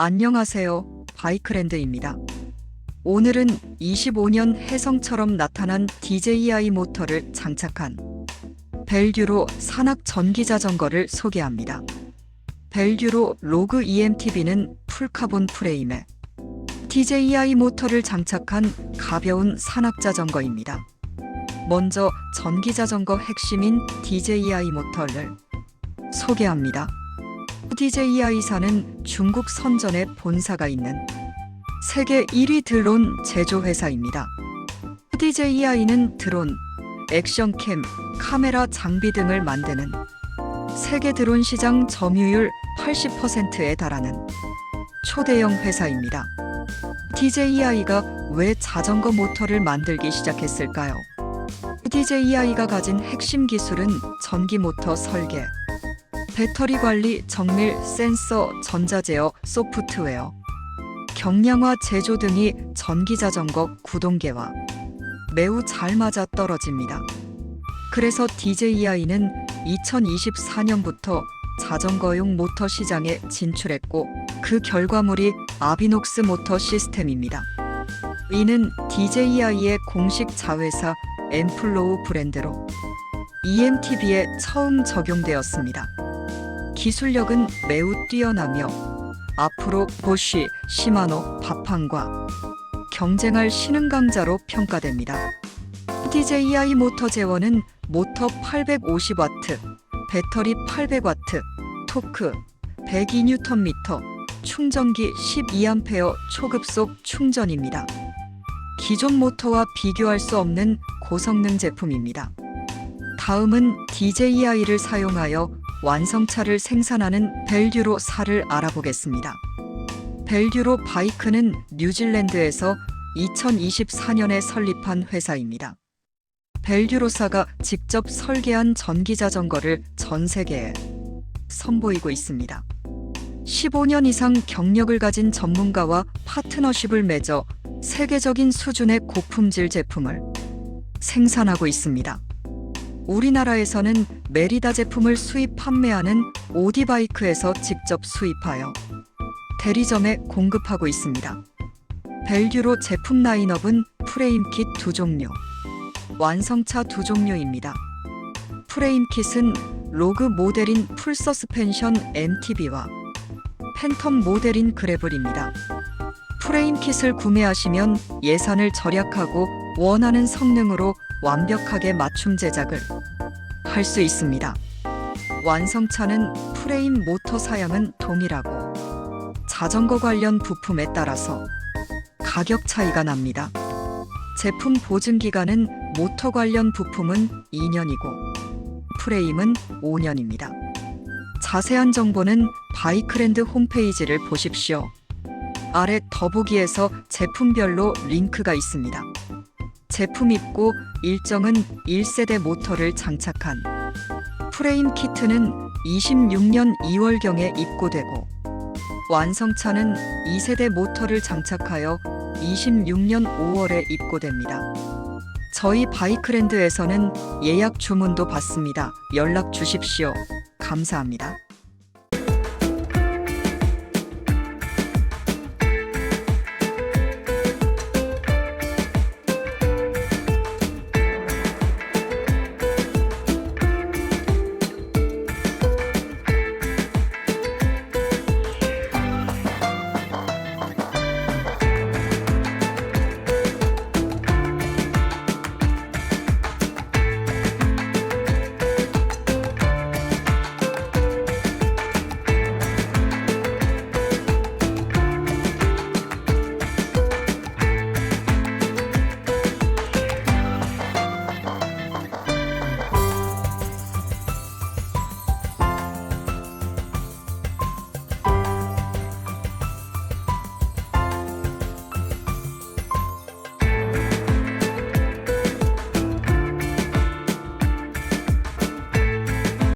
안녕하세요. 바이크랜드입니다. 오늘은 25년 혜성처럼 나타난 DJI 모터를 장착한 벨듀로 산악 전기 자전거를 소개합니다. 벨듀로 로그 EMTB는 풀카본 프레임에 DJI 모터를 장착한 가벼운 산악 자전거입니다. 먼저 전기 자전거 핵심인 DJI 모터를 소개합니다. DJI사는 중국 선전에 본사가 있는 세계 1위 드론 제조회사입니다. DJI는 드론, 액션캠, 카메라 장비 등을 만드는 세계 드론 시장 점유율 80%에 달하는 초대형 회사입니다. DJI가 왜 자전거 모터를 만들기 시작했을까요? DJI가 가진 핵심 기술은 전기 모터 설계, 배터리 관리, 정밀, 센서, 전자제어, 소프트웨어, 경량화 제조 등이 전기 자전거 구동계와 매우 잘 맞아 떨어집니다. 그래서 DJI는 2024년부터 자전거용 모터 시장에 진출했고 그 결과물이 아비녹스 모터 시스템입니다. 이는 DJI의 공식 자회사 엠플로우 브랜드로 EMTB에 처음 적용되었습니다. 기술력은 매우 뛰어나며 앞으로 보쉬, 시마노, 바판과 경쟁할 신흥 강자로 평가됩니다. DJI 모터 제원은 모터 850W, 배터리 800W, 토크 102Nm, 충전기 12A 초급속 충전입니다. 기존 모터와 비교할 수 없는 고성능 제품입니다. 다음은 DJI를 사용하여 완성차를 생산하는 벨듀로 사를 알아보겠습니다. 벨듀로 바이크는 뉴질랜드에서 2024년에 설립한 회사입니다. 벨듀로사가 직접 설계한 전기 자전거를 전 세계에 선보이고 있습니다. 15년 이상 경력을 가진 전문가와 파트너십을 맺어 세계적인 수준의 고품질 제품을 생산하고 있습니다. 우리나라에서는 메리다 제품을 수입 판매하는 오디바이크에서 직접 수입하여 대리점에 공급하고 있습니다. 벨듀로 제품 라인업은 프레임 킷 두 종류, 완성차 두 종류입니다. 프레임 킷은 로그 모델인 풀 서스펜션 MTB와 팬텀 모델인 그래블입니다. 프레임 킷을 구매하시면 예산을 절약하고 원하는 성능으로 완벽하게 맞춤 제작을 할 수 있습니다. 완성차는 프레임 모터 사양은 동일하고 자전거 관련 부품에 따라서 가격 차이가 납니다. 제품 보증 기간은 모터 관련 부품은 2년이고 프레임은 5년입니다. 자세한 정보는 바이크랜드 홈페이지를 보십시오. 아래 더보기에서 제품별로 링크가 있습니다. 제품 입고 일정은 1세대 모터를 장착한 프레임 키트는 26년 2월경에 입고되고 완성차는 2세대 모터를 장착하여 26년 5월에 입고됩니다. 저희 바이크랜드에서는 예약 주문도 받습니다. 연락 주십시오. 감사합니다.